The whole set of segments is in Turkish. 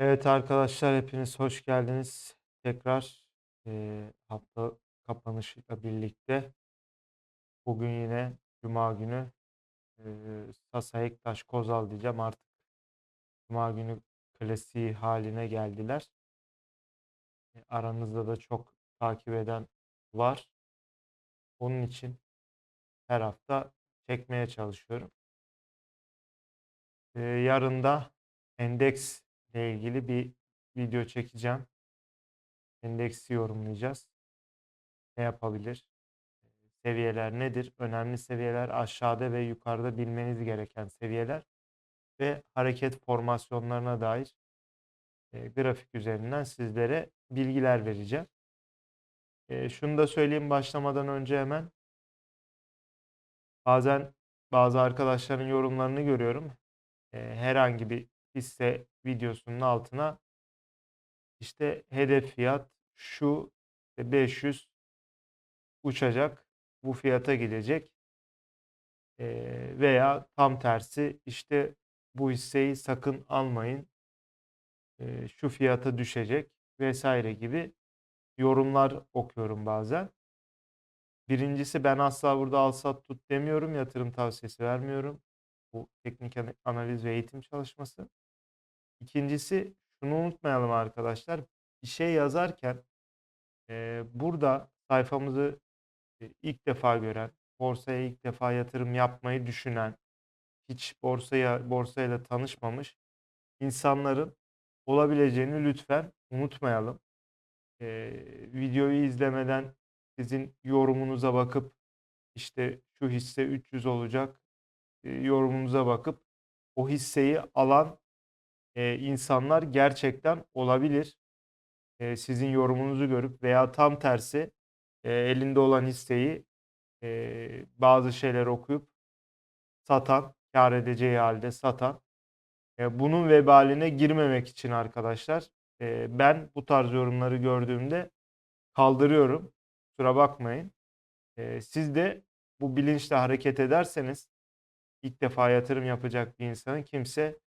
Evet arkadaşlar hepiniz hoş geldiniz. Tekrar eee, hafta kapanışıyla birlikte bugün yine Cuma günü eee Sasa Ektaş Kozal diyeceğim artık Cuma günü klasiği haline geldiler. E, Aranızda da çok takip eden var. Onun için her hafta çekmeye çalışıyorum. Eee, yarın da endeks ile ilgili bir video çekeceğim. Endeksi yorumlayacağız. Ne yapabilir? Seviyeler nedir? Önemli seviyeler aşağıda ve yukarıda bilmeniz gereken seviyeler ve hareket formasyonlarına dair e, grafik üzerinden sizlere bilgiler vereceğim. E, şunu da söyleyeyim başlamadan önce hemen. Bazen bazı arkadaşların yorumlarını görüyorum. E, herhangi bir hisse videosunun altına işte hedef fiyat şu işte 500 uçacak, bu fiyata gidecek. Veya tam tersi işte bu hisseyi sakın almayın, şu fiyata düşecek vesaire gibi yorumlar okuyorum bazen. Birincisi ben asla burada al sat tut demiyorum, yatırım tavsiyesi vermiyorum. Bu teknik ana- analiz ve eğitim çalışması. İkincisi şunu unutmayalım arkadaşlar. Bir şey yazarken eee, burada sayfamızı e, ilk defa gören, borsaya ilk defa yatırım yapmayı düşünen, hiç borsaya borsayla tanışmamış insanların olabileceğini lütfen unutmayalım. Eee, videoyu izlemeden sizin yorumunuza bakıp işte şu hisse 300 olacak e, yorumunuza bakıp o hisseyi alan e, insanlar gerçekten olabilir. E, sizin yorumunuzu görüp veya tam tersi e, elinde olan hisseyi e, bazı şeyler okuyup satan, kâr edeceği halde satan. E, bunun vebaline girmemek için arkadaşlar e, ben bu tarz yorumları gördüğümde kaldırıyorum. Kusura bakmayın. E, siz de bu bilinçle hareket ederseniz ilk defa yatırım yapacak bir insanın kimse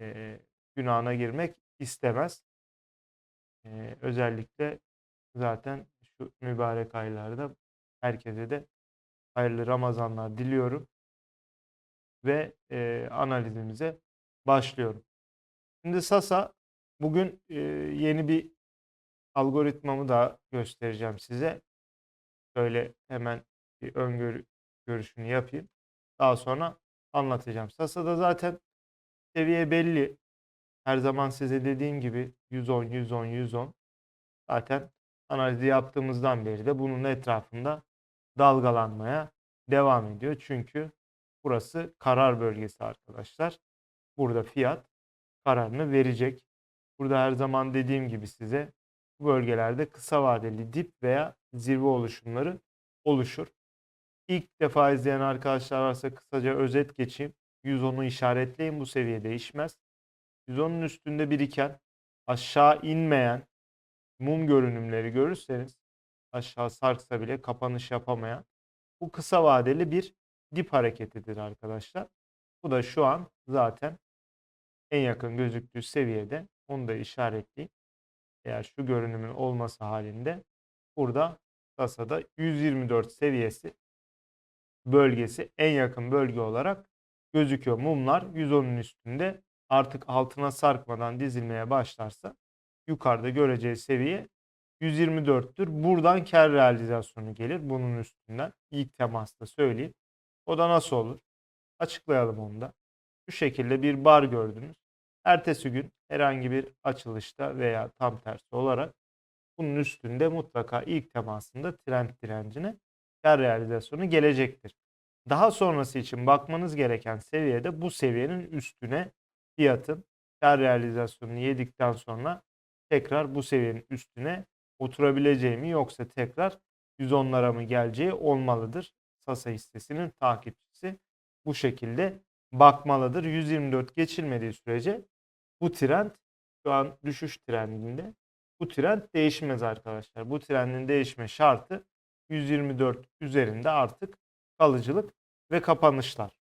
e, günahına girmek istemez. E, özellikle zaten şu mübarek aylarda herkese de hayırlı Ramazanlar diliyorum ve e, analizimize başlıyorum. Şimdi Sasa bugün e, yeni bir algoritmamı da göstereceğim size. Şöyle hemen bir öngörü görüşünü yapayım. Daha sonra anlatacağım. Sasa'da zaten seviye belli. Her zaman size dediğim gibi 110, 110, 110. Zaten analizi yaptığımızdan beri de bunun etrafında dalgalanmaya devam ediyor. Çünkü burası karar bölgesi arkadaşlar. Burada fiyat kararını verecek. Burada her zaman dediğim gibi size bu bölgelerde kısa vadeli dip veya zirve oluşumları oluşur. İlk defa izleyen arkadaşlar varsa kısaca özet geçeyim. 110'u işaretleyin bu seviye değişmez. 110'un üstünde biriken aşağı inmeyen mum görünümleri görürseniz aşağı sarksa bile kapanış yapamayan bu kısa vadeli bir dip hareketidir arkadaşlar. Bu da şu an zaten en yakın gözüktüğü seviyede. Onu da işaretleyeyim. Eğer şu görünümün olması halinde burada kasada 124 seviyesi bölgesi en yakın bölge olarak gözüküyor. Mumlar 110'un üstünde artık altına sarkmadan dizilmeye başlarsa yukarıda göreceği seviye 124'tür. Buradan kar realizasyonu gelir bunun üstünden. İlk temasta söyleyeyim. O da nasıl olur? Açıklayalım onu da. Şu şekilde bir bar gördünüz. Ertesi gün herhangi bir açılışta veya tam tersi olarak bunun üstünde mutlaka ilk temasında trend direncine kar realizasyonu gelecektir. Daha sonrası için bakmanız gereken seviyede bu seviyenin üstüne fiyatın kar realizasyonunu yedikten sonra tekrar bu seviyenin üstüne oturabileceği mi yoksa tekrar 110'lara mı geleceği olmalıdır. Sasa hissesinin takipçisi bu şekilde bakmalıdır. 124 geçilmediği sürece bu trend şu an düşüş trendinde. Bu trend değişmez arkadaşlar. Bu trendin değişme şartı 124 üzerinde artık kalıcılık ve kapanışlar.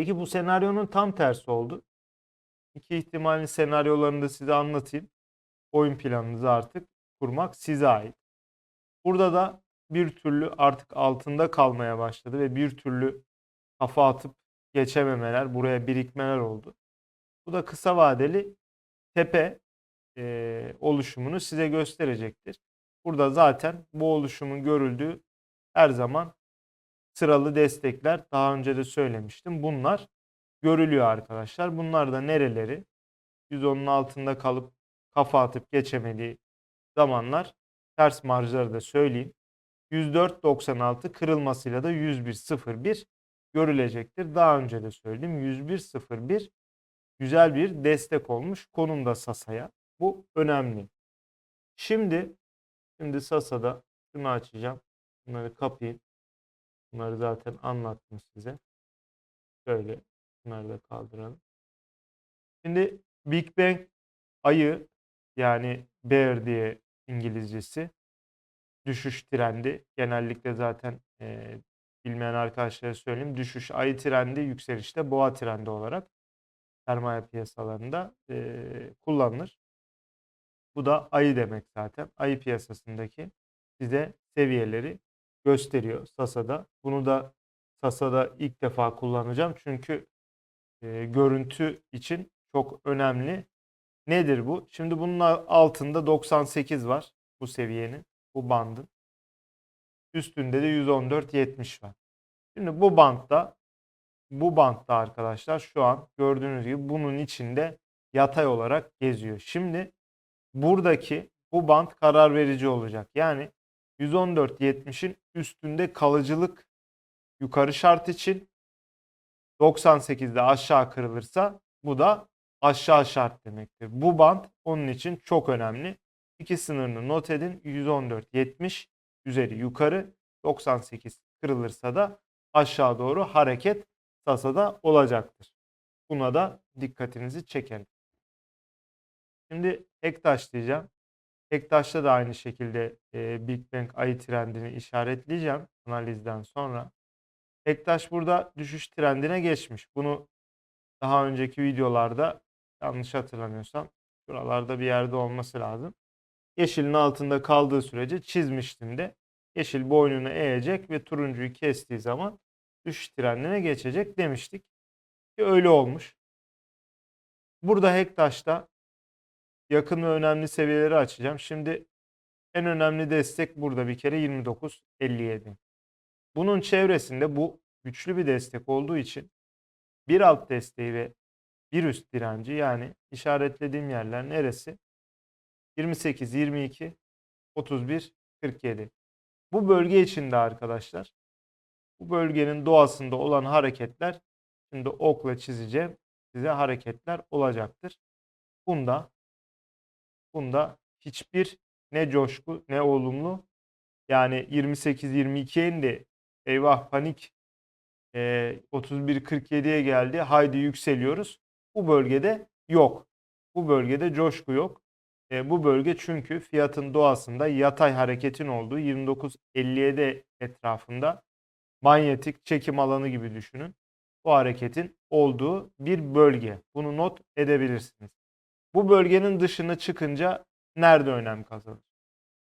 Peki bu senaryonun tam tersi oldu. İki ihtimalin senaryolarını da size anlatayım. Oyun planınızı artık kurmak size ait. Burada da bir türlü artık altında kalmaya başladı ve bir türlü kafa atıp geçememeler, buraya birikmeler oldu. Bu da kısa vadeli tepe e, oluşumunu size gösterecektir. Burada zaten bu oluşumun görüldüğü her zaman sıralı destekler daha önce de söylemiştim. Bunlar görülüyor arkadaşlar. Bunlar da nereleri? 110'un altında kalıp kafa atıp geçemediği zamanlar ters marjları da söyleyeyim. 104.96 kırılmasıyla da 101.01 görülecektir. Daha önce de söyledim. 101.01 güzel bir destek olmuş konumda Sasa'ya. Bu önemli. Şimdi şimdi Sasa'da şunu açacağım. Bunları kapayım. Bunları zaten anlattım size. Şöyle bunları da kaldıralım. Şimdi Big Bang ayı yani bear diye İngilizcesi düşüş trendi. Genellikle zaten e, bilmeyen arkadaşlara söyleyeyim. Düşüş ayı trendi, yükselişte boğa trendi olarak sermaye piyasalarında e, kullanılır. Bu da ayı demek zaten. Ayı piyasasındaki size seviyeleri gösteriyor Sasa'da. Bunu da Sasa'da ilk defa kullanacağım. Çünkü e, görüntü için çok önemli. Nedir bu? Şimdi bunun altında 98 var bu seviyenin, bu bandın. Üstünde de 114.70 var. Şimdi bu bantta bu bantta arkadaşlar şu an gördüğünüz gibi bunun içinde yatay olarak geziyor. Şimdi buradaki bu bant karar verici olacak. Yani 114.70'in üstünde kalıcılık yukarı şart için 98'de aşağı kırılırsa bu da aşağı şart demektir. Bu band onun için çok önemli. İki sınırını not edin. 114.70 üzeri yukarı 98 kırılırsa da aşağı doğru hareket Sasa'da olacaktır. Buna da dikkatinizi çekelim. Şimdi Ektaş diyeceğim. Ektaş'ta da aynı şekilde e, Big Bang ayı trendini işaretleyeceğim analizden sonra. Ektaş burada düşüş trendine geçmiş. Bunu daha önceki videolarda yanlış hatırlamıyorsam şuralarda bir yerde olması lazım. Yeşilin altında kaldığı sürece çizmiştim de. Yeşil boynunu eğecek ve turuncuyu kestiği zaman düşüş trendine geçecek demiştik. Ki öyle olmuş. Burada Hektaş'ta yakın ve önemli seviyeleri açacağım. Şimdi en önemli destek burada bir kere 29.57. Bunun çevresinde bu güçlü bir destek olduğu için bir alt desteği ve bir üst direnci yani işaretlediğim yerler neresi? 28, 22, 31, 47. Bu bölge içinde arkadaşlar bu bölgenin doğasında olan hareketler şimdi okla çizeceğim size hareketler olacaktır. Bunda bunda hiçbir ne coşku ne olumlu yani 28-22'ye de eyvah panik e, 31-47'ye geldi haydi yükseliyoruz. Bu bölgede yok. Bu bölgede coşku yok. E, bu bölge çünkü fiyatın doğasında yatay hareketin olduğu 29.57 etrafında manyetik çekim alanı gibi düşünün. Bu hareketin olduğu bir bölge. Bunu not edebilirsiniz. Bu bölgenin dışına çıkınca nerede önem kazanır?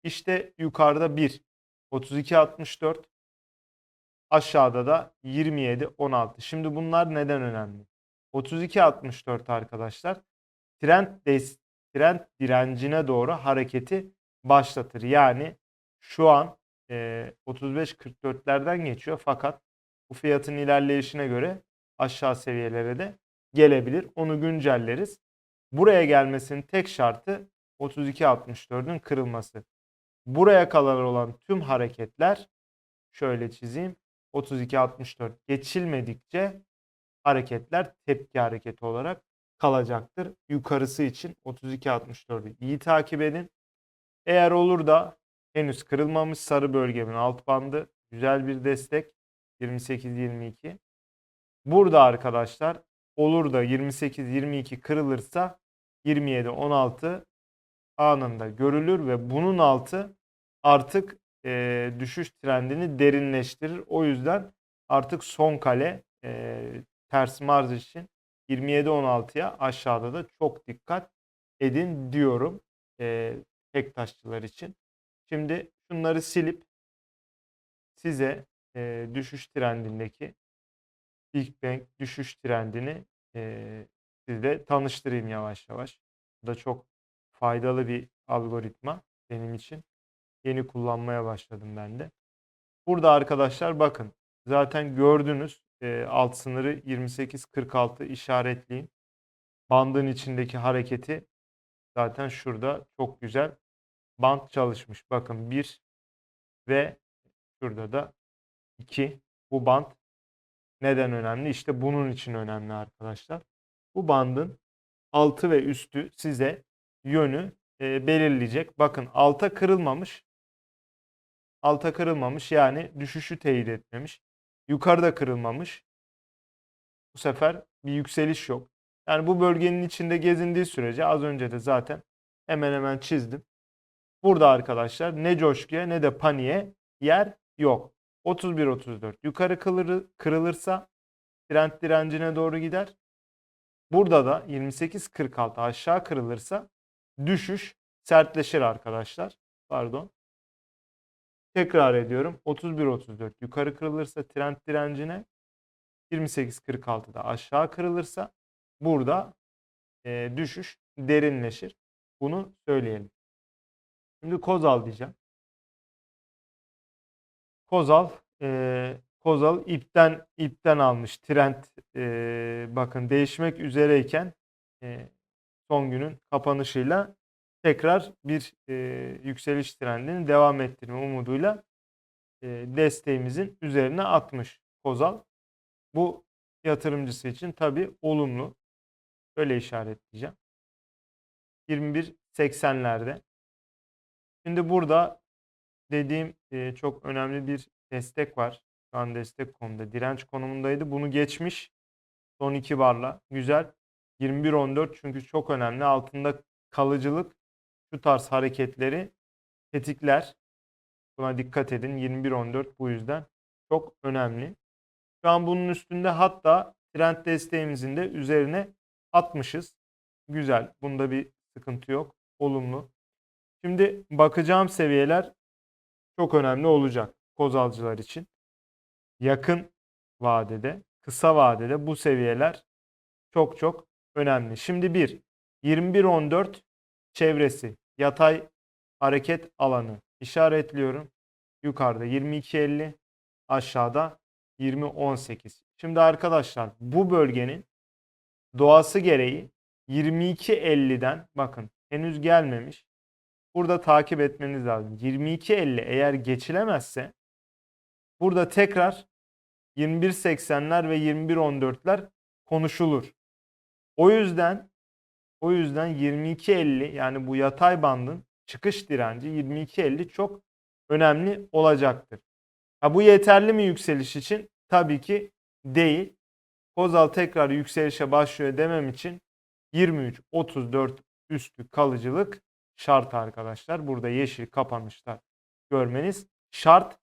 İşte yukarıda 1, 32.64, aşağıda da 27.16. Şimdi bunlar neden önemli? 32.64 arkadaşlar trend, des, trend direncine doğru hareketi başlatır. Yani şu an e, 35-44'lerden geçiyor fakat bu fiyatın ilerleyişine göre aşağı seviyelere de gelebilir. Onu güncelleriz. Buraya gelmesinin tek şartı 32.64'ün kırılması. Buraya kadar olan tüm hareketler şöyle çizeyim. 32.64 geçilmedikçe hareketler tepki hareketi olarak kalacaktır. Yukarısı için 32.64'ü iyi takip edin. Eğer olur da henüz kırılmamış sarı bölgemin alt bandı güzel bir destek 28-22. Burada arkadaşlar olur da 28-22 kırılırsa 27-16 anında görülür ve bunun altı artık e, düşüş trendini derinleştirir. O yüzden artık son kale e, ters marz için 27.16'ya aşağıda da çok dikkat edin diyorum e, tek taşçılar için. Şimdi şunları silip size e, düşüş trendindeki Big Bang düşüş trendini e, sizle tanıştırayım yavaş yavaş. Bu da çok faydalı bir algoritma benim için. Yeni kullanmaya başladım ben de. Burada arkadaşlar bakın zaten gördünüz e, alt sınırı 28.46 işaretleyeyim. Bandın içindeki hareketi zaten şurada çok güzel band çalışmış. Bakın 1 ve şurada da 2. Bu band neden önemli? İşte bunun için önemli arkadaşlar. Bu bandın altı ve üstü size yönü belirleyecek. Bakın alta kırılmamış. Alta kırılmamış yani düşüşü teyit etmemiş. Yukarıda kırılmamış. Bu sefer bir yükseliş yok. Yani bu bölgenin içinde gezindiği sürece az önce de zaten hemen hemen çizdim. Burada arkadaşlar ne coşkuya ne de paniğe yer yok. 31-34 yukarı kırılır, kırılırsa trend direncine doğru gider. Burada da 28-46 aşağı kırılırsa düşüş sertleşir arkadaşlar. Pardon. Tekrar ediyorum. 31-34 yukarı kırılırsa trend direncine 28-46'da aşağı kırılırsa burada e, düşüş derinleşir. Bunu söyleyelim. Şimdi Kozal diyeceğim. Kozal e, Kozal ipten ipten almış. Trend e, bakın değişmek üzereyken e, son günün kapanışıyla tekrar bir e, yükseliş trendini devam ettirme umuduyla e, desteğimizin üzerine atmış Kozal. Bu yatırımcısı için tabi olumlu. Öyle işaretleyeceğim. 21.80'lerde. Şimdi burada dediğim e, çok önemli bir destek var. Şu an destek konumda. Direnç konumundaydı. Bunu geçmiş. Son iki barla. Güzel. 21.14 çünkü çok önemli. Altında kalıcılık şu tarz hareketleri tetikler. Buna dikkat edin. 21.14 bu yüzden çok önemli. Şu an bunun üstünde hatta trend desteğimizin de üzerine atmışız. Güzel. Bunda bir sıkıntı yok. Olumlu. Şimdi bakacağım seviyeler çok önemli olacak kozalcılar için. Yakın vadede, kısa vadede bu seviyeler çok çok önemli. Şimdi bir 21.14 çevresi yatay hareket alanı işaretliyorum. Yukarıda 22.50 aşağıda 20.18. Şimdi arkadaşlar bu bölgenin doğası gereği 22.50'den bakın henüz gelmemiş. Burada takip etmeniz lazım. 22.50 eğer geçilemezse burada tekrar 21.80'ler ve 21.14'ler konuşulur. O yüzden o yüzden 22.50 yani bu yatay bandın çıkış direnci 22.50 çok önemli olacaktır. Ha, bu yeterli mi yükseliş için? Tabii ki değil. Kozal tekrar yükselişe başlıyor demem için 23-34 üstü kalıcılık şart arkadaşlar. Burada yeşil kapanışlar görmeniz şart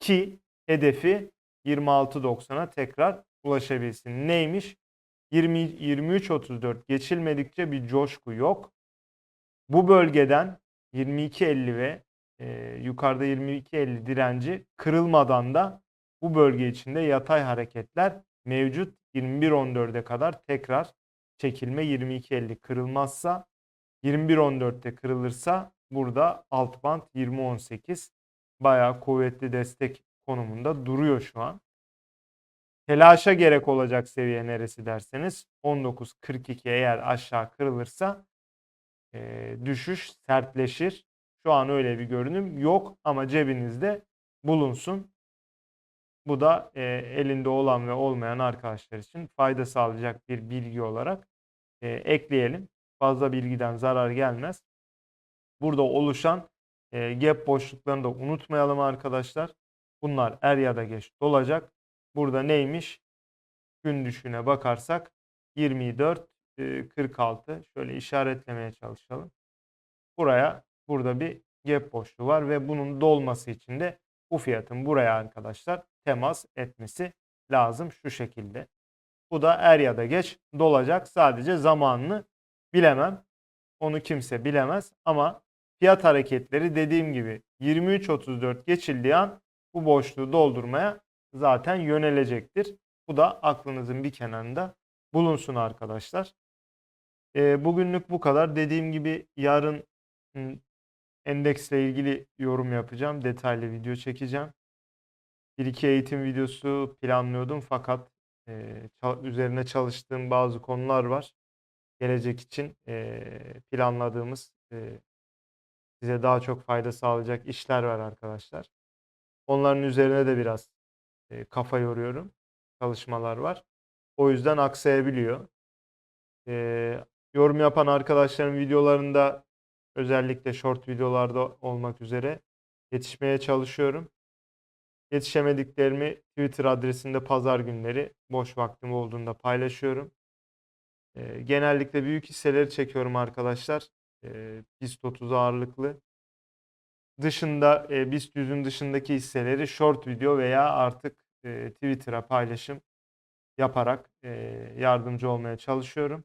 ki hedefi 26.90'a tekrar ulaşabilsin. Neymiş? 20 23.34 geçilmedikçe bir coşku yok. Bu bölgeden 22.50 ve e, yukarıda 22.50 direnci kırılmadan da bu bölge içinde yatay hareketler mevcut. 21.14'e kadar tekrar çekilme 22.50 kırılmazsa 21.14'te kırılırsa burada alt band 20.18 bayağı kuvvetli destek konumunda duruyor şu an. Telaşa gerek olacak seviye neresi derseniz 19.42 eğer aşağı kırılırsa e, düşüş sertleşir. Şu an öyle bir görünüm yok ama cebinizde bulunsun. Bu da e, elinde olan ve olmayan arkadaşlar için fayda sağlayacak bir bilgi olarak e, ekleyelim. Fazla bilgiden zarar gelmez. Burada oluşan e, gap boşluklarını da unutmayalım arkadaşlar. Bunlar er ya da geç dolacak. Burada neymiş? Gün düşüğüne bakarsak 24 e, 46 şöyle işaretlemeye çalışalım. Buraya burada bir gap boşluğu var ve bunun dolması için de bu fiyatın buraya arkadaşlar temas etmesi lazım şu şekilde. Bu da er ya da geç dolacak. Sadece zamanını bilemem. Onu kimse bilemez ama fiyat hareketleri dediğim gibi 23.34 geçildiği an bu boşluğu doldurmaya zaten yönelecektir. Bu da aklınızın bir kenarında bulunsun arkadaşlar. Ee, bugünlük bu kadar. Dediğim gibi yarın endeksle ilgili yorum yapacağım. Detaylı video çekeceğim. Bir iki eğitim videosu planlıyordum fakat e, üzerine çalıştığım bazı konular var. Gelecek için e, planladığımız e, size daha çok fayda sağlayacak işler var arkadaşlar. Onların üzerine de biraz e, kafa yoruyorum. Çalışmalar var. O yüzden aksayabiliyor. E, yorum yapan arkadaşların videolarında özellikle short videolarda olmak üzere yetişmeye çalışıyorum. Yetişemediklerimi Twitter adresinde pazar günleri boş vaktim olduğunda paylaşıyorum. E, genellikle büyük hisseleri çekiyorum arkadaşlar. E, BIST 30 ağırlıklı. Dışında e, BIST 100'ün dışındaki hisseleri short video veya artık e, Twitter'a paylaşım yaparak e, yardımcı olmaya çalışıyorum.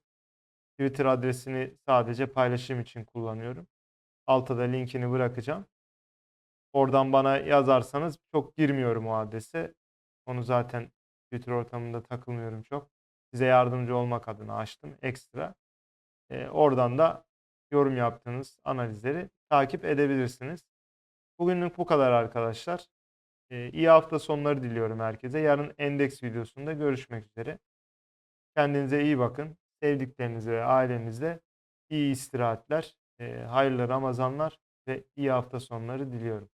Twitter adresini sadece paylaşım için kullanıyorum. Altta da linkini bırakacağım. Oradan bana yazarsanız çok girmiyorum o adrese. Onu zaten Twitter ortamında takılmıyorum çok. Size yardımcı olmak adına açtım ekstra. E, oradan da yorum yaptığınız analizleri takip edebilirsiniz. Bugünlük bu kadar arkadaşlar. E, iyi hafta sonları diliyorum herkese. Yarın endeks videosunda görüşmek üzere. Kendinize iyi bakın. Sevdiklerinize ve ailenizle iyi istirahatler, e, hayırlı Ramazanlar ve iyi hafta sonları diliyorum.